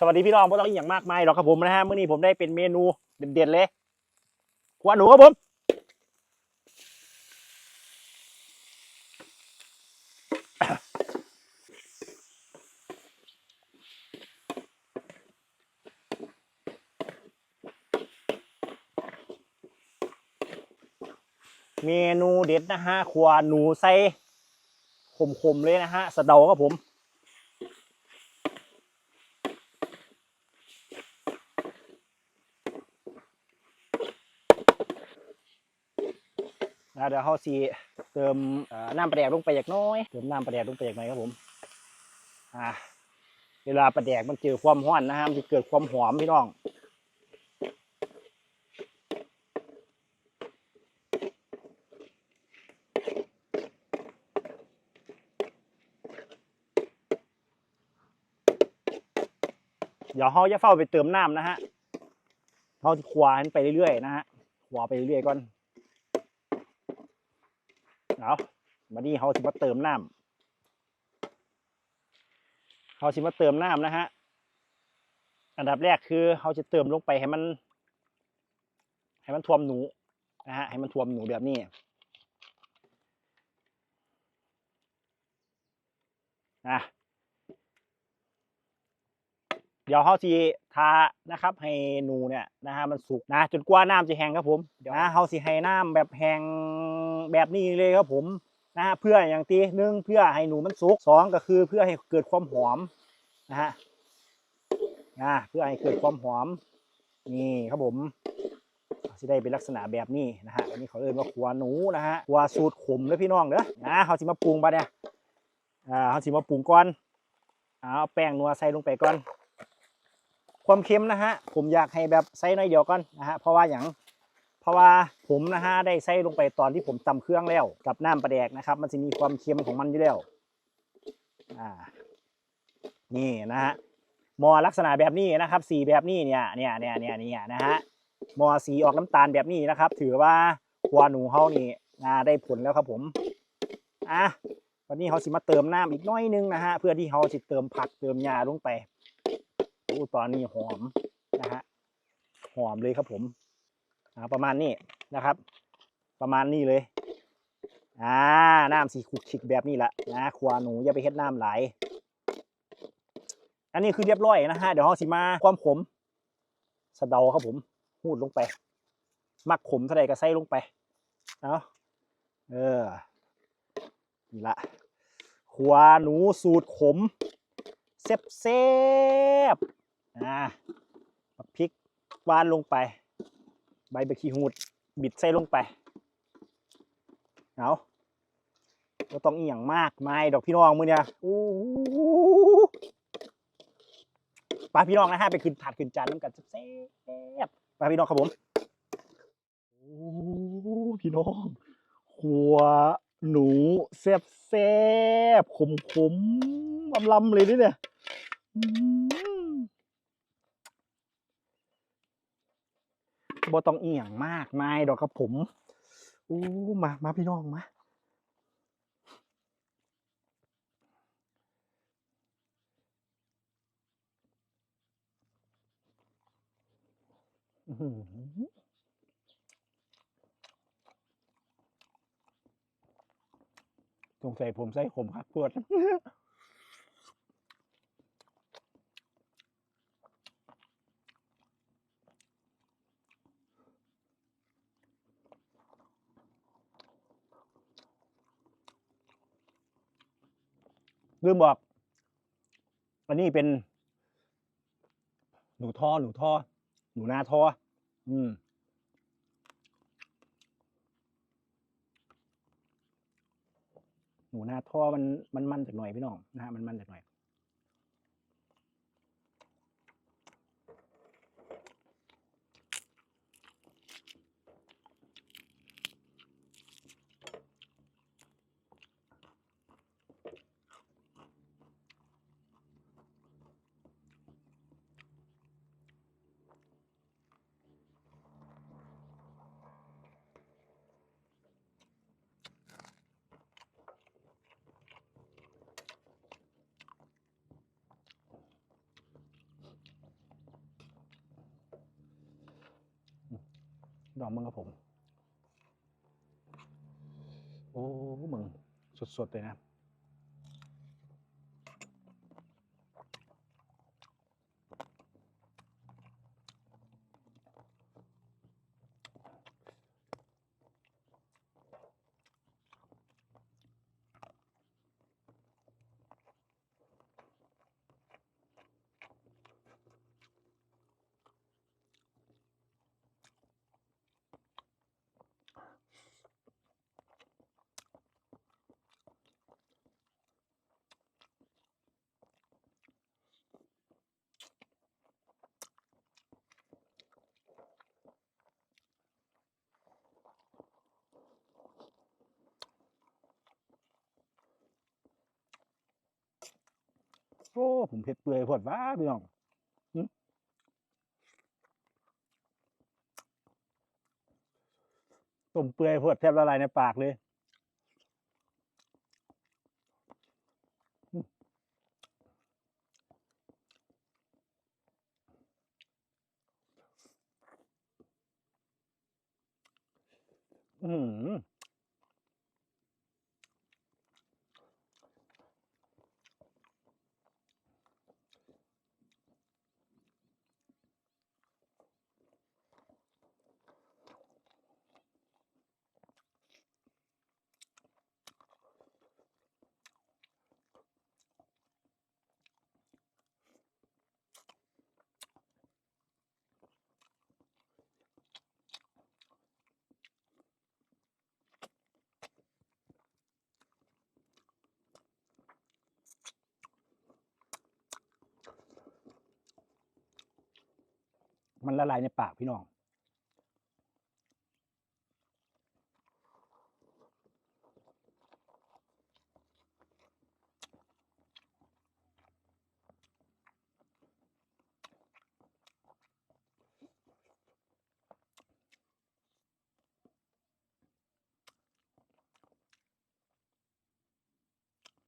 สวัสดีพี่น้องพวกเราอีกอย่างมากมายหรอกครับผมนะฮะเมื่อนี้ผมได้เป็นเมนูเด็ดๆเลยขวาหนูครับผมเมนูเด็ดนะฮะขวานหนูใส่ขมๆเลยนะฮะสะเดาครับผม เดี๋ยวเขาสีเติมน้ำปลาแดกลงไปอย่างน้อย เติมน้ำปลาแดกลงไปอย่างน้อยครับผมอ่าเวลาปลาแดกมันเจอความร้อนนะฮะมันจะเกิดความหอมพี่น้องเดี๋ยวเขาจะเฝ้าไปเติมน้ำนะฮะเขาจะควานไปเรื่อยๆนะฮะควาไปเรื่อยๆก่อน เอามานี่เขาสิมาเติมน้ำเขาสิมาเติมน้ำนะฮะ อันดับแรกคือเขาจะเติมลงไปให้มัน ให้มันท่วมหนูนะฮะ ให้มันท่วมหนูแบบนี้นะเดี๋ยวเขาสิทานะครับ ให้หนูเนี่ยนะฮะมันสุกนะจนกว่าน้ำจะแห้งครับผมเดี๋ยวนะเขาสิให้น้ำแบบแห้ง แบบนี้เลยครับผมนะฮะเพื่ออย่างตีหนึ่งเพื่อให้หนูมันสุกสองก็คือเพื่อให้เกิดความหอมนะฮะนะเพื่อให้เกิดความหอมนี่ครับผมจะได้เป็นลักษณะแบบนี้นะฮะอันนี้เขาเรียกว่าขัวหนูนะฮะขัวสูตรขมเลยพี่น้องเด้อนะเขาสิมาปรุงปะเนี่ยอ่าเขาสิมาปรุงก่อนเอาแป้งนัวใส่ลงไปก่อน ความเค็มนะฮะผมอยากให้แบบใส่น้อยเดียวก่อนนะฮะเพราะว่าอย่าง ราะว่าผมนะฮะได้ใส่ลงไปตอนที่ผมตำเครื่องแล้วกับน้ำปลาแดกนะครับ มันจะมีความเค็มของมันอยู่แล้วอ่านี่นะฮะหมอลักษณะแบบนี้นะครับ สีแบบนี้เนี่ยเนี่ยเนี่ยเนี่ยเนี่ยนะฮะหมอสีออกน้ำตาลแบบนี้นะครับ ถือว่าครัวหนูเฮานี่นะได้ผลแล้วครับผมอะวันนี้เขาสิมาเติมน้ำอีกน้อยนึงนะฮะเพื่อที่เขาจะเติมผักเติมยาลงไปโอ้ตอนนี้หอมนะฮะหอมเลยครับผม ประมาณนี้นะครับ ประมาณนี้เลยอ่าน้ำสีขุกขิกแบบนี้แหละนะครัวหนูอย่าไปเฮ็ดน้ำไหล อันนี้คือเรียบร้อยนะฮะเดี๋ยวเราสิมาความขมสะเดาครับผมหูดลงไป มักขมเท่าไรก็ใส่ลงไปเอาเออนี่ละครัวหนูสูตรขมเซฟเซฟอ่าพริกหวานลงไป ใบเบกขี้หูด บิดใส่ลงไปเอาก็ต้องอีหยังมากไม่ดอกพี่น้องมือเนี่ยโอ้โหปลาพี่น้องนะฮะไปขึ้นถาดขึ้นจานน้ำกันเซฟปลาพี่น้องครับผมโอ้พี่น้องขัวหนูแซบแซบขมขมลำลำเลยนี่เนี่ย อืม บ่ต้องเอียงมากมายดอกครับผมอู้มามาพี่น้องมาสงสัยผมใส่ขมครับปวด ลืมบอก อันนี้เป็น หนูท่อหนูท่อหนูนาท่ออืมหนูนาท่อมันมันมันจากหน่อยพี่น้องนะฮะมันมันจากหน่อย อ ดองมึงกับผม โอ้มึงสดๆเลยนะ โอ้ ผมเผ็ดเปื่อยพอดว้าพี่น้องต้มเปื่อยพอดแทบละลายในปากเลยอื้อหือ มันละลายในปากพี่น้อง